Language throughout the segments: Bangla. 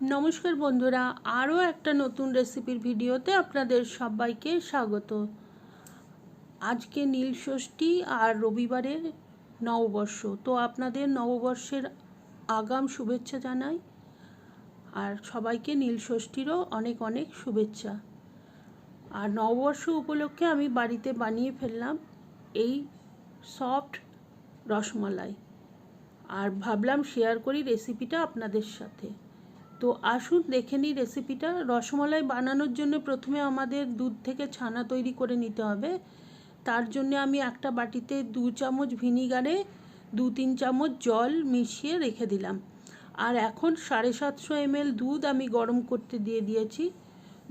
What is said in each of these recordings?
নমস্কার বন্ধুরা, আরও একটা নতুন রেসিপির ভিডিওতে আপনাদের সবাইকে স্বাগত। আজকে নীল ষষ্ঠী আর রবিবারের নববর্ষ, তো আপনাদের নববর্ষের আগাম শুভেচ্ছা জানাই। আর সবাইকে নীল ষষ্ঠীরও অনেক অনেক শুভেচ্ছা। আর নববর্ষ উপলক্ষে আমি বাড়িতে বানিয়ে ফেললাম এই সফট রসমালাই। আর ভাবলাম শেয়ার করি রেসিপিটা আপনাদের সাথে। তো আসুন দেখে নিই রেসিপিটা রসমালাই বানানোর জন্য প্রথমে আমাদের দুধ থেকে ছানা তৈরি করে নিতে হবে। তার জন্য আমি একটা বাটিতে দু চামচ ভিনিগারে, দু তিন চামচ জল মিশিয়ে রেখে দিলাম। আর এখন সাড়ে সাতশো এমএল দুধ আমি গরম করতে দিয়ে দিয়েছি।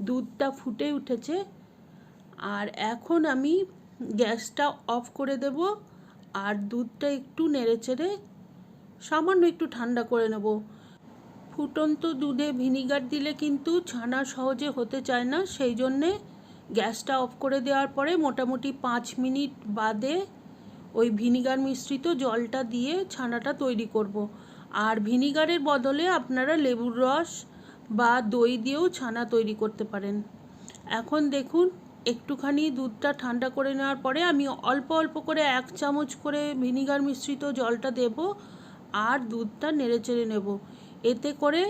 দুধটা ফুটে উঠেছে। আর এখন আমি গ্যাসটা অফ করে দেব আর দুধটা একটু নেড়ে চেড়ে সামান্য একটু ঠান্ডা করে নেব। ফুটন্ত দুধে ভিনিগার দিলে কিন্তু ছানা সহজে হতে চায় না। সেই জন্যে গ্যাসটা অফ করে দেওয়ার পরে মোটামুটি পাঁচ মিনিট বাদে ওই ভিনিগার মিশ্রিত জলটা দিয়ে ছানাটা তৈরি করব। আর ভিনিগারের বদলে আপনারা লেবুর রস বা দই দিয়েও ছানা তৈরি করতে পারেন। এখন দেখুন, একটুখানি দুধটা ঠান্ডা করে নেওয়ার পরে আমি অল্প অল্প করে এক চামচ করে ভিনিগার মিশ্রিত জলটা দেব আর দুধটা নেড়ে চেড়ে নেব। এতে করে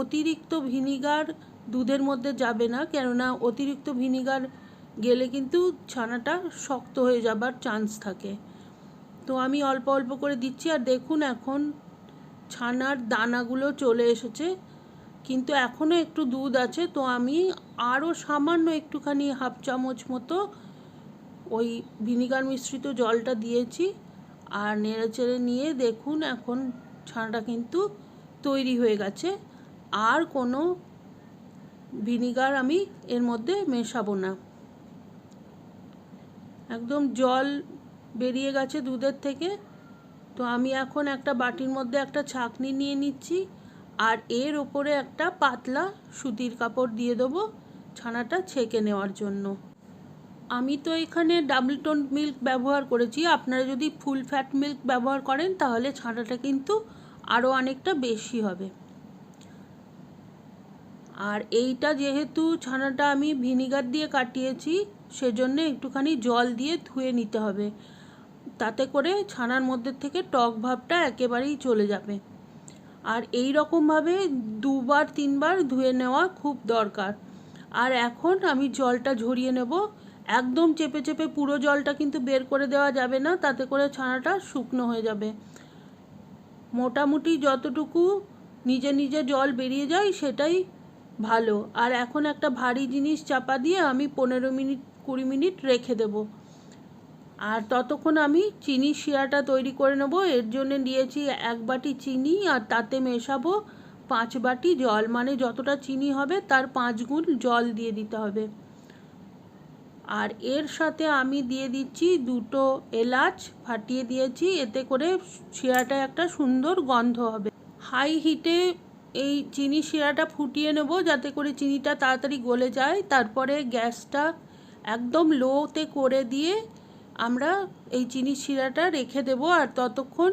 অতিরিক্ত ভিনিগার দুধের মধ্যে যাবে না, কেননা অতিরিক্ত ভিনিগার গেলে কিন্তু ছানাটা শক্ত হয়ে যাবার চান্স থাকে। তো আমি অল্প অল্প করে দিচ্ছি আর দেখুন এখন ছানার দানাগুলো চলে এসেছে, কিন্তু এখনও একটু দুধ আছে, তো আমি আরও সামান্য একটুখানি হাফ চামচ মতো ওই ভিনিগার মিশ্রিত জলটা দিয়েছি আর নেড়ে চেড়ে নিয়ে দেখুন এখন ছানাটা কিন্তু তৈরি হয়ে গেছে। আর কোনো ভিনিগার আমি এর মধ্যে মেশাবো না। একদম জল বেরিয়ে গেছে দুধের থেকে। তো আমি এখন একটা বাটির মধ্যে একটা ছাকনি নিয়ে নিচ্ছি আর এর ওপরে একটা পাতলা সুতির কাপড় দিয়ে দেবো ছানাটা ছেঁকে নেওয়ার জন্য। আমি তো এখানে ডাবল টোন মিল্ক ব্যবহার করেছি। আপনারা যদি ফুল ফ্যাট মিল্ক ব্যবহার করেন তাহলে ছানাটা কিন্তু আরও অনেকটা বেশি হবে। আর এইটা যেহেতু ছানাটা আমি ভিনিগার দিয়ে কাটিয়েছি, সেজন্য একটুখানি জল দিয়ে ধুয়ে নিতে হবে। তাতে করে ছানার মধ্যে থেকে টক ভাবটা একেবারেই চলে যাবে। আর এই রকমভাবে দুবার, তিনবার ধুয়ে নেওয়া খুব দরকার। আর এখন আমি জলটা ঝরিয়ে নেব। একদম চেপে চেপে পুরো জলটা কিন্তু বের করে দেওয়া যাবে না, তাতে করে ছানাটা শুকনো হয়ে যাবে। মোটামুটি যতটুকু নিজে নিজে জল বেরিয়ে যায় সেটাই ভালো। আর এখন একটা ভারী জিনিস চাপা দিয়ে আমি পনেরো মিনিট, কুড়ি মিনিট রেখে দেব। আর ততক্ষণ আমি চিনি শিরাটা তৈরি করে নেব। এর জন্য নিয়েছি এক বাটি চিনি আর তাতে মেশাবো পাঁচ বাটি জল। মানে যতটা চিনি হবে তার পাঁচ গুণ জল দিয়ে দিতে হবে। আর এর সাথে আমি দিয়ে দিচ্ছি দুটো এলাচ ফাটিয়ে দিয়েছি, এতে করে শিরাটা একটা সুন্দর গন্ধ হবে। হাই হিটে এই চিনি শিরাটা ফুটিয়ে নেব, যাতে করে চিনিটা তাড়াতাড়ি গলে যায়। তারপরে গ্যাসটা একদম লোতে করে দিয়ে আমরা এই চিনি শিরাটা রেখে দেব, আর ততক্ষণ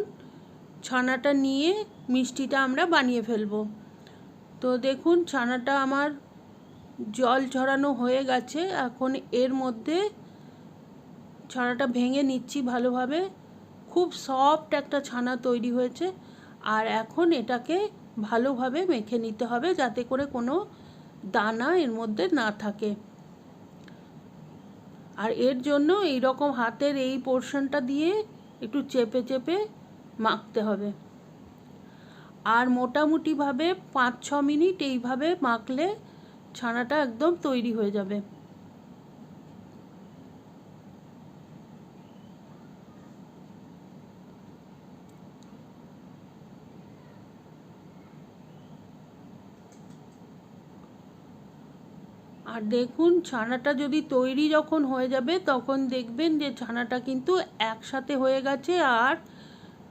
ছানাটা নিয়ে মিষ্টিটা আমরা বানিয়ে ফেলব। তো দেখুন, ছানাটা আমার জল ঝরানো হয়ে গেছে। এখন এর মধ্যে ছানাটা ভেঙে নিচ্ছি ভালোভাবে। খুব সফট একটা ছানা তৈরি হয়েছে। আর এখন এটাকে ভালোভাবে মেখে নিতে হবে যাতে করে কোনো দানা এর মধ্যে না থাকে। আর এর জন্য এই রকম হাতের এই পোর্শনটা দিয়ে একটু চেপে চেপে মাখতে হবে। আর মোটামুটিভাবে পাঁচ ছ মিনিট এইভাবে মাখলে ছানাটা একদম তৈরি হয়ে যাবে। আর দেখুন, ছানাটা যদি তৈরি যখন হয়ে যাবে, তখন দেখবেন যে ছানাটা কিন্তু একসাথে হয়ে গেছে আর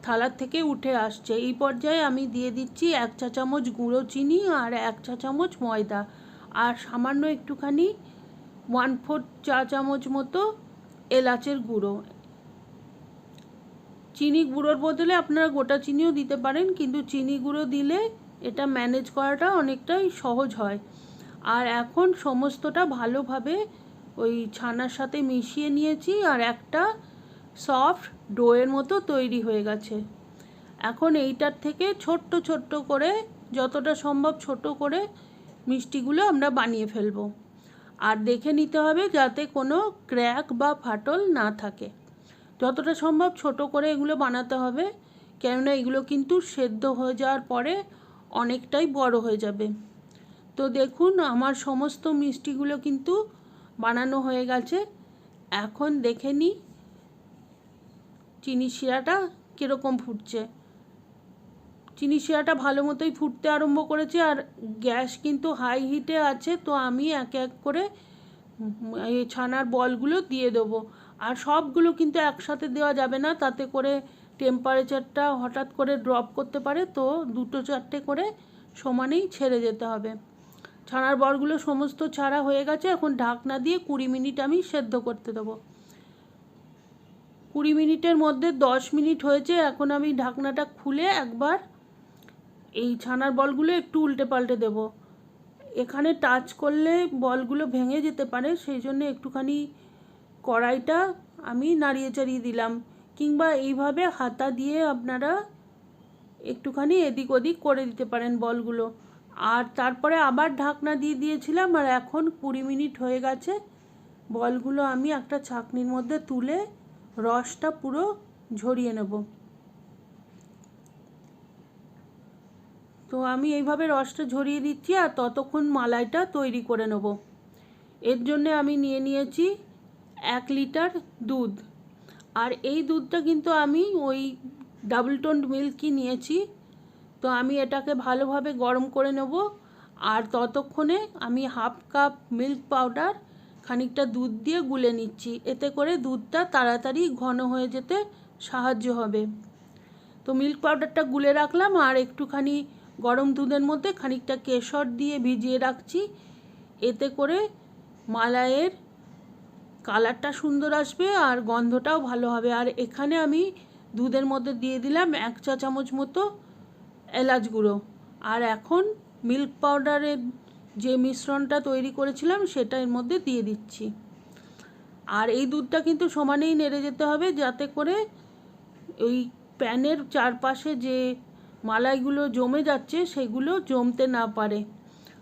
থালার থেকে উঠে আসছে। এই পর্যায়ে আমি দিয়ে দিচ্ছি এক চা চামচ গুঁড়ো চিনি আর এক চা চামচ ময়দা। আর সামান্য একটুখানি ওয়ান ফোর্থ চা চামচ মতো এলাচের গুঁড়ো। চিনি গুঁড়োর বদলে আপনারা গোটা চিনিও দিতে পারেন, কিন্তু চিনি গুঁড়ো দিলে এটা ম্যানেজ করাটা অনেকটাই সহজ হয়। আর এখন সমস্তটা ভালোভাবে ওই ছানার সাথে মিশিয়ে নিয়েছি আর একটা সফট ডোয়ের মতো তৈরি হয়ে গেছে। এখন এইটার থেকে ছোট্ট ছোট্ট করে, যতটা সম্ভব ছোট করে মিষ্টিগুলো আমরা বানিয়ে ফেলব। আর দেখে নিতে হবে যাতে কোনো ক্র্যাক বা ফাটল না থাকে। যতটা সম্ভব ছোট করে এগুলো বানাতে হবে, কেননা এগুলো কিন্তু সেদ্ধ হয়ে যাওয়ার পরে অনেকটাই বড় হয়ে যাবে। তো দেখুন, আমার সমস্ত মিষ্টিগুলো কিন্তু বানানো হয়ে গেছে। এখন দেখে নিই, চিনি শিরাটা কীরকম ফুটছে। চিনি শিরাটা ভালো মতোই ফুটতে আরম্ভ করেছে আর গ্যাস কিন্তু হাই হিটে আছে, তো আমি এক এক করে এই ছানার বলগুলো দিয়ে দেবো। আর সবগুলো কিন্তু একসাথে দেওয়া যাবে না, তাতে করে টেম্পারেচারটা হঠাৎ করে ড্রপ করতে পারে, তো দুটো চারটে করে সমানেই ছেড়ে যেতে হবে। ছানার বলগুলো সমস্ত ছাড়া হয়ে গেছে, এখন ঢাকনা দিয়ে কুড়ি মিনিট আমি সেদ্ধ করতে দেবো। কুড়ি মিনিটের মধ্যে দশ মিনিট হয়েছে, এখন আমি ঢাকনাটা খুলে একবার এই ছানার বলগুলো একটু উল্টে পাল্টে দেব। এখানে টাচ করলে বলগুলো ভেঙে যেতে পারে, সেই জন্য একটুখানি কড়াইটা আমি নাড়িয়ে চাড়িয়ে দিলাম। কিংবা এইভাবে হাতা দিয়ে আপনারা একটুখানি এদিক ওদিক করে দিতে পারেন বলগুলো। আর তারপরে আবার ঢাকনা দিয়ে দিয়েছিলাম, আর এখন কুড়ি মিনিট হয়ে গেছে। বলগুলো আমি একটা ছাকনির মধ্যে তুলে রসটা পুরো ঝরিয়ে নেব। তো আমি এইভাবে রসটা ঝরিয়ে দিচ্ছি আর ততক্ষণ মালাইটা তৈরি করে নেব। এর জন্য আমি নিয়ে নিয়েছি এক লিটার দুধ। আর এই দুধটা কিন্তু আমি ওই ডাবল টোন মিল্কই নিয়েছি। তো আমি এটাকে ভালোভাবে গরম করে নেব। আর ততক্ষণে আমি হাফ কাপ মিল্ক পাউডার খানিকটা দুধ দিয়ে গুলে নিচ্ছি। এতে করে দুধটা তাড়াতাড়ি ঘন হয়ে যেতে সাহায্য হবে। তো মিল্ক পাউডারটা গুলে রাখলাম আর একটুখানি গরম দুধের মধ্যে খানিকটা কেশর দিয়ে ভিজিয়ে রাখছি। এতে করে মালাইয়ের কালারটা সুন্দর আসবে আর গন্ধটাও ভালো হবে। আর এখানে আমি দুধের মধ্যে দিয়ে দিলাম এক চা চামচ মতো এলাচ গুঁড়ো। আর এখন মিল্ক পাউডারের যে মিশ্রণটা তৈরি করেছিলাম সেটা এর মধ্যে দিয়ে দিচ্ছি। আর এই দুধটা কিন্তু সমানেই নেড়ে যেতে হবে যাতে করে ওই প্যানের চারপাশে যে মালাইগুলো জমে যাচ্ছে, সেগুলো জমতে না পারে।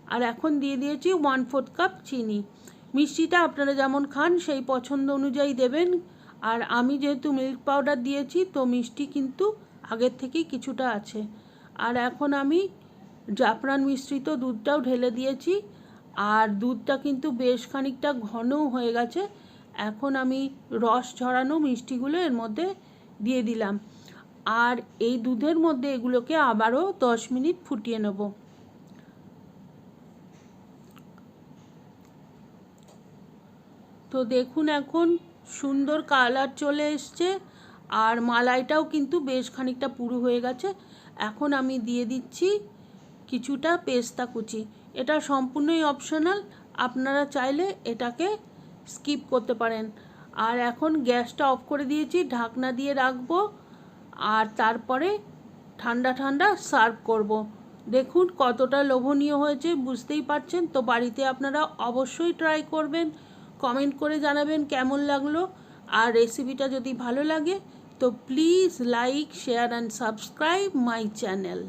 আর এখন দিয়ে দিয়েছি ওয়ান ফোর্থ কাপ চিনি। মিষ্টিটা আপনারা যেমন খান, সেই পছন্দ অনুযায়ী দেবেন। আর আমি যেহেতু মিল্ক পাউডার দিয়েছি, তো মিষ্টি কিন্তু আগের থেকেই কিছুটা আছে। আর এখন আমি জাফরান মিশ্রিত দুধটাও ঢেলে দিয়েছি। আর দুধটা কিন্তু বেশ খানিকটা ঘনও হয়ে গেছে। এখন আমি রস ঝরানো মিষ্টিগুলো এর মধ্যে দিয়ে দিলাম। আর এই দুধের মধ্যে এগুলোকে আবারও দশ মিনিট ফুটিয়ে নেব। তো দেখুন এখন সুন্দর কালার চলে এসছে আর মালাইটাও কিন্তু বেশ খানিকটা পুরু হয়ে গেছে। এখন আমি দিয়ে দিচ্ছি কিছুটা পেস্তা কুচি। এটা সম্পূর্ণই অপশনাল, আপনারা চাইলে এটাকে স্কিপ করতে পারেন। আর এখন গ্যাসটা অফ করে দিয়েছি, ঢাকনা দিয়ে রাখব। আর তারপরে ঠান্ডা ঠান্ডা সার্ভ করব। দেখুন কতটা লোভনীয় হয়েছে, বুঝতেই পারছেন? তো বাড়িতে আপনারা অবশ্যই ট্রাই করবেন কমেন্ট করে জানাবেন কেমন লাগল। আর রেসিপিটা যদি ভালো লাগে, তো please like share and subscribe my channel